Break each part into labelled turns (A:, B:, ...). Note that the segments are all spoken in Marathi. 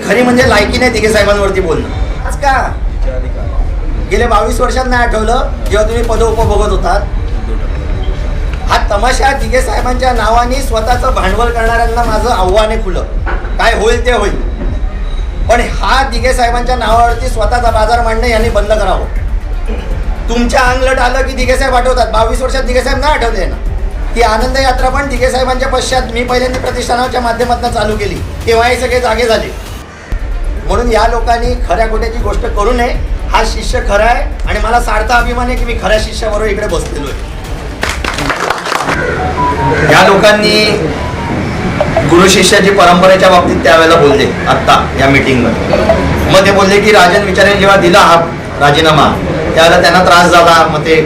A: खरी म्हणजे लायकी नाही तिघे साहेबांवरती बोलणं. आज का? गेले बावीस वर्षात नाही आठवलं जेव्हा तुम्ही पद उपभोगत होतात. हा तमाशा दिघे साहेबांच्या नावाने स्वतःचं भांडवल करणाऱ्यांना माझं आव्हान आहे खुलं. काय होईल ते होईल. पण हा दिघे साहेबांच्या नावावरती स्वतःचा बाजार मांडणं यांनी बंद करावं. तुमच्या अंगलट आलं की दिघे साहेब आठवतात. बावीस वर्षात दिघे साहेब नाही आठवले ना? ती आनंद यात्रा पण दिघे साहेबांच्या पश्चात मी पहिल्यांदा प्रतिष्ठानाच्या माध्यमातून चालू केली. तेव्हाही सगळे जागे झाले. म्हणून या लोकांनी खऱ्या खोट्याची गोष्ट करू नये. हा शिष्य खरा आहे आणि मला सारखा अभिमान आहे की मी खऱ्या शिष्याबरोबर इकडे बसलेलो आहे. या लोकांनी गुरु शिष्याची परंपरेच्या बाबतीत त्यावेळेला बोलले आत्ता या मध्ये मग ते बोलले की राजन विचारे जेव्हा दिला हा राजीनामा त्यावेळेला त्यांना त्रास झाला. मग ते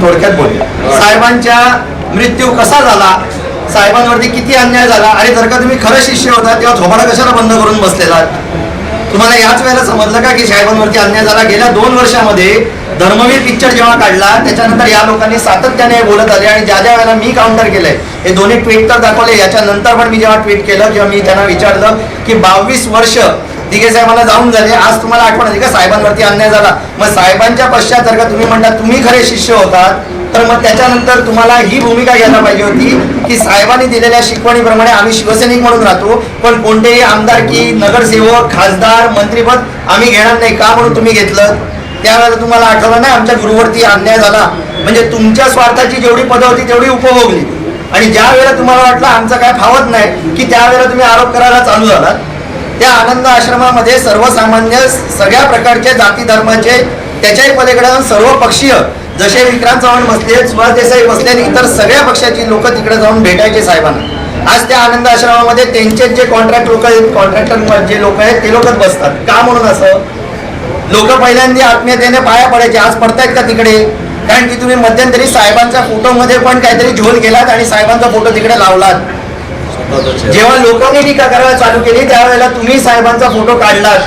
A: थोडक्यात बोलले. साहेबांच्या मृत्यू कसा झाला? साहेबांवरती किती अन्याय झाला आणि जर का तुम्ही खरं शिष्य होता तेव्हा झोपाडा कशाला बंद करून बसलेला? तुम्हाला याच वेळेला समजलं का की साहेबांवरती अन्याय झाला? गेल्या दोन वर्षामध्ये धर्मवीर पिक्चर जेव्हा काढला त्याच्यानंतर या लोकांनी सातत्याने बोलत आले आणि ज्या ज्या वेळेला मी काउंटर केलंय हे दोन्ही ट्विट तर दाखवले. याच्यानंतर पण मी जेव्हा ट्विट केलं जेव्हा मी त्यांना विचारलं की बावीस वर्ष दिघे साहेबांना जाऊन झाले. आज तुम्हाला आठवण आली का? साहेबांवरती अन्याय झाला. मग साहेबांच्या पश्चात जर का तुम्ही म्हणता तुम्ही खरे शिष्य होतात तर मग त्याच्यानंतर तुम्हाला ही भूमिका घ्यायला पाहिजे होती की साहेबांनी दिलेल्या शिकवणीप्रमाणे आम्ही शिवसैनिक म्हणून राहतो पण कोणतेही आमदार की नगरसेवक खासदार मंत्रीपद आम्ही घेणार नाही. का म्हणून तुम्ही घेतलं? त्यावेळेला तुम्हाला आठवलं नाही आमच्या गुरुवरती अन्याय झाला. म्हणजे तुमच्या स्वार्थाची जेवढी पदं होती तेवढी उपभोगली. आणि ज्या वेळेला तुम्हाला वाटलं आमचं काय फावत नाही की त्यावेळेला तुम्ही आरोप करायला चालू झालात त्या आनंद आश्रमामध्ये सर्वसामान्य सगळ्या प्रकारचे जाती धर्माचे त्याच्याही पलीकडे सर्व पक्षीय जसे विक्रांत चव्हाण बसले सुभाष देसाई बसले इतर सगळ्या पक्षाची लोक तिकडे जाऊन भेटायचे साहेबांना. आज त्या आनंद आश्रमामध्ये त्यांचे जे कॉन्ट्रॅक्ट लोक आहेत कॉन्ट्रॅक्टर जे लोक आहेत ते लोकच बसतात. का म्हणून असं? लोक पहिल्यांदा आत्मीयतेने पाया पडायचे. आज पडतायत का तिकडे? कारण की तुम्ही मध्यंतरी साहेबांच्या फोटोमध्ये पण काहीतरी झोल केलात आणि साहेबांचा फोटो तिकडे लावलात. जेव्हा लोकांनी टीका करायला चालू केली त्यावेळेला तुम्ही साहेबांचा फोटो काढलात.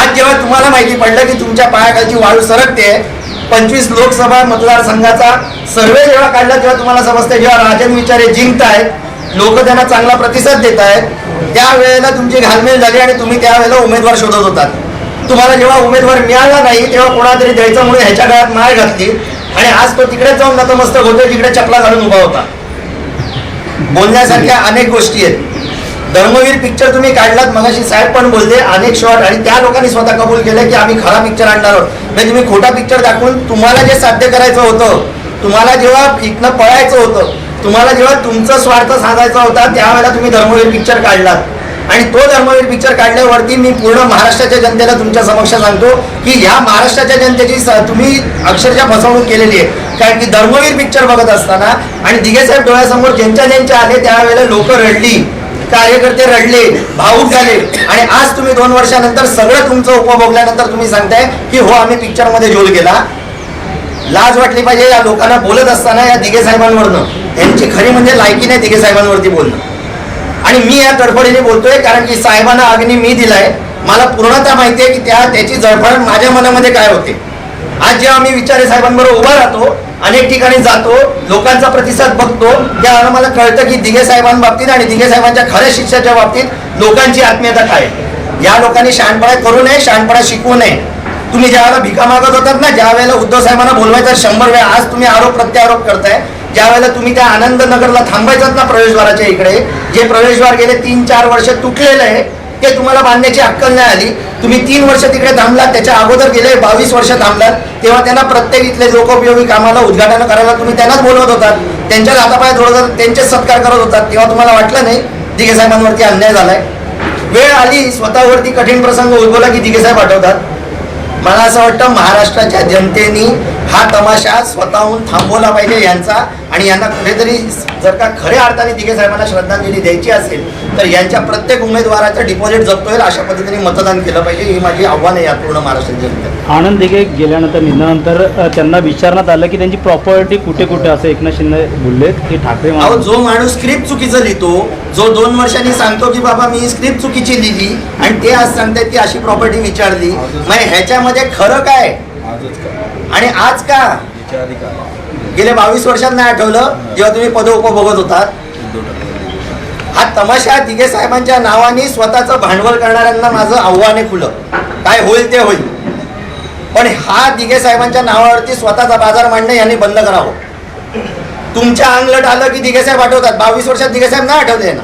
A: आज जेव्हा तुम्हाला माहिती पडलं की तुमच्या पायाखालची वाळू सरकते पंचवीस लोकसभा मतदारसंघाचा सर्वे जेव्हा काढला तेव्हा तुम्हाला समजते जेव्हा राजन विचारे जिंकतायत लोक त्यांना चांगला प्रतिसाद देत आहेत त्यावेळेला तुमची घालमेल झाली आणि तुम्ही त्यावेळेला उमेदवार शोधत होतात. तुम्हाला जेव्हा उमेदवार मिळाला नाही तेव्हा कोणातरी द्यायचं म्हणून ह्याच्या काळात माळ घातली आणि आज तो तिकडे जाऊन नतमस्तक होतोय जिकडे चपला घालून उभा होता. बोलण्यासारख्या अनेक गोष्टी आहेत. धर्मवीर पिक्चर तुम्ही काढलात मगाशी साहेब पण बोलले अनेक शॉट आणि त्या लोकांनी स्वतः कबूल केलं की आम्ही खरा पिक्चर आणणार आहोत. म्हणजे तुम्ही खोटा पिक्चर दाखवून तुम्हाला जे साध्य करायचं होतं तुम्हाला जेव्हा इथनं पळायचं होतं तुम्हाला जेव्हा तुमचा स्वार्थ साधायचा होता त्यावेळेला तुम्ही धर्मवीर पिक्चर काढलात. आणि तो धर्मवीर पिक्चर काढल्यावरती मी पूर्ण महाराष्ट्राच्या जनतेला तुमच्या समक्ष सांगतो की ह्या महाराष्ट्राच्या जनतेची तुम्ही अक्षरशः फसवणूक केलेली आहे. कारण की धर्मवीर पिक्चर बघत असताना आणि दिघेसाहेब डोळ्यासमोर ज्यांच्या ज्यांच्या आले त्यावेळेला लोक रडली. कार्यकर्ते रडले भाऊक झाले. आणि आज तुम्ही दोन वर्षानंतर सगळं तुमचं उपभोगल्यानंतर तुम्ही सांगताय की हो आम्ही पिक्चरमध्ये झोल केला लाज वाटली पाहिजे या लोकांना बोलत असताना या दिघे साहेबांवरनं. त्यांची खरी म्हणजे लायकी नाही दिघे साहेबांवरती बोलणं. आणि मी या तडफडीने बोलतोय कारण की साहेबांना अग्नी मी दिलाय. मला पूर्णतः माहिती आहे की त्या त्याची जळफळ माझ्या मनामध्ये काय होते. आज जेव्हा मी विचारे साहेबांबरोबर उभा राहतो अनेक ठिकाणी जातो लोकांचा प्रतिसाद बघतो. त्यावेळेला मला कळतं की दिघे साहेबांबाबतीत आणि दिघे साहेबांच्या खऱ्या शिक्षाच्या बाबतीत लोकांची आत्मीयता काय या लोकांनी शहाणपणा करू नये शहाणपणा शिकवू नये. तुम्ही ज्या वेळेला भिका मागत होतात ना ज्या वेळेला उद्धव साहेबांना बोलवायचं शंभर वेळा आज तुम्ही आरोप प्रत्यारोप करताय. ज्या वेळेला तुम्ही त्या आनंद नगरला थांबायचात ना प्रवेशद्वाराच्या इकडे जे प्रवेशद्वार गेले तीन चार वर्ष तुटलेलं आहे ते तुम्हाला बांधण्याची अक्कल नाही आली. तुम्ही तीन वर्ष तिकडे थांबलात त्याच्या अगोदर गेले बावीस वर्ष थांबलात. तेव्हा त्यांना प्रत्येक इथले लोकोपयोगी कामाला उद्घाटन करायला तुम्ही त्यांनाच बोलवत होतात. त्यांच्या हातापाय थोडं त्यांचे सत्कार करत होतात. तेव्हा तुम्हाला वाटलं नाही दिघे साहेबांवरती अन्याय झालाय. वेळ आली स्वतःवरती कठीण प्रसंग उद्भवला की दिघे साहेब आठवतात. मला असं वाटतं महाराष्ट्राच्या जनतेनी हा तमाशा स्वतःहून थांबवला पाहिजे यांचा. आणि यांना कुठेतरी जर का खऱ्या अर्थाने दिघे साहेबांना श्रद्धांजली द्यायची असेल तर यांच्या प्रत्येक उमेदवाराचं डिपॉझिट जप्त होईल अशा पद्धतीने मतदान केलं पाहिजे. ही माझी आव्हान आहे या पूर्ण महाराष्ट्राच्या जनतेला.
B: आनंद दिघे गेल्यानंतर निधनानंतर त्यांना विचारण्यात आलं की त्यांची प्रॉपर्टी कुठे कुठे असं एकनाथ शिंदे बोलले की ठाकरे
A: अहो जो माणूस स्क्रिप्ट चुकीचं लिहितो जो दोन वर्षांनी सांगतो की बाबा मी स्क्रिप्ट चुकीची लिहिली आणि ते आज सांगतायत की अशी प्रॉपर्टी विचारली. मग ह्याच्यामध्ये खरं काय? आणि आज का? गेले बावीस वर्षात नाही आठवलं जेव्हा तुम्ही पद उपभोगत होता हा तमाशा दिघे साहेबांच्या नावाने स्वतःचं भांडवल करणाऱ्यांना माझं आव्हान आहे खुलं. काय होईल ते होईल. पण हा दिघे साहेबांच्या नावावरती स्वतःचा बाजार मांडणं यांनी बंद करावं. तुमच्या अंगलट आलं की दिघे साहेब आठवतात. बावीस वर्षात दिघे साहेब नाही आठवले ना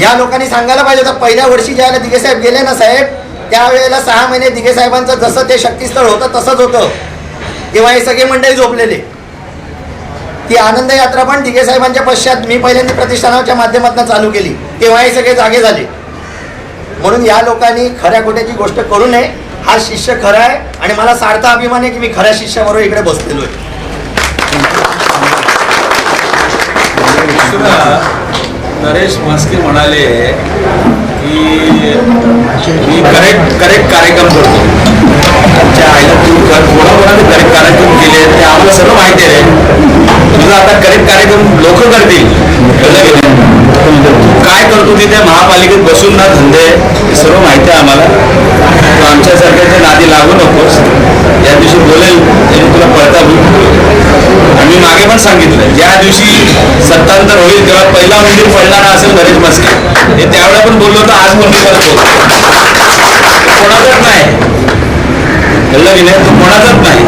A: या लोकांनी सांगायला पाहिजे होतं पहिल्या वर्षी ज्यावेळेला दिघे साहेब गेले ना साहेब त्यावेळेला सहा महिने दिघे साहेबांचं जसं ते शक्तीस्थळ होतं तसंच होतं. तेव्हा हे सगळे मंडळी झोपलेले. ती आनंद यात्रा पण दिघे साहेबांच्या पश्चात मी पहिल्यांदा प्रतिष्ठानाच्या माध्यमातून चालू केली. तेव्हा हे सगळे जागे झाले. म्हणून या लोकांनी खऱ्या खोट्याची गोष्ट करू नये. हा शिष्य खरा आहे आणि मला सार्थ अभिमान आहे की मी खऱ्या शिष्याबरोबर इकडे बसलेलो आहे.
C: नरेश म्हस्के म्हणाले की मी करेक्ट करेक्ट कार्यक्रम करतो. आमच्या आईला तू कर कोणाकोणाचे गरीब कार्यक्रम केले ते आम्हाला सर्व माहिती आहे. तुझा आता गरीब कार्यक्रम लोक करतील. तू काय करतो तिथे? महापालिकेत बसून ना धंदे हे सर्व माहिती आहे आम्हाला. तू आमच्यासारख्याच्या नादी लागू नकोस. या दिवशी बोलेल त्याने तुला पळता आम्ही मागे पण सांगितलं ज्या दिवशी सत्तांतर होईल तेव्हा पहिला मंदिर पडणारा असेल नरेश मस्के हे त्यावेळेला पण बोललो तर आज पण मी करतो कोणाचाच नाही. कळलं की नाही. तो कोणाचाच नाही